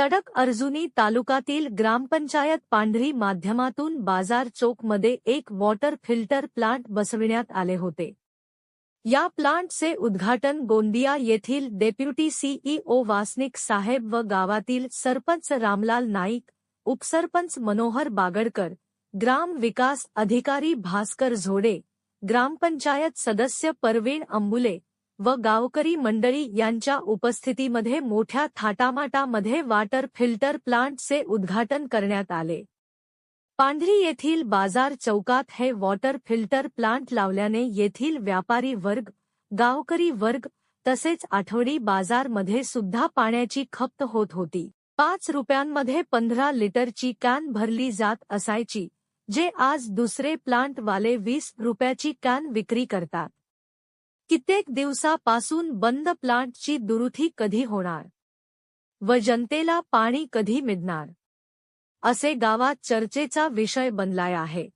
सडक अर्जुनी तालुकातील ग्रामपंचायत पांढरी माध्यमातून बाजार चौकमध्ये एक वॉटर फिल्टर प्लांट बसविण्यात आले होते. या प्लांटचे उद्घाटन गोंदिया येथील डेप्युटी सीईओ वासनिक साहेब व गावातील सरपंच रामलाल नाईक उपसरपंच मनोहर बागडकर ग्राम विकास अधिकारी भास्कर झोडे ग्रामपंचायत सदस्य परवीण अंबुले व गावकरी मंडळी यांच्या उपस्थितीमध्ये मोठ्या थाटामाटामध्ये वॉटर फिल्टर प्लांटचे उद्घाटन करण्यात आले. पांढरी येथील बाजार चौकात हे वॉटर फिल्टर प्लांट लावल्याने येथील व्यापारी वर्ग गावकरी वर्ग तसेच आठवडी बाजारमध्ये सुद्धा पाण्याची खपत होत होती. पाच रुपयांमध्ये पंधरा लिटरची कॅन भरली जात असायची जे आज दुसरे प्लांटवाले वीस रुपयाची कॅन विक्री करतात. कित्येक दिवसापासून बंद प्लांटची दुरुथी कधी होणार? व जनतेला पाणी कधी मिळणार? असे गावात चर्चेचा विषय बनलाय आहे.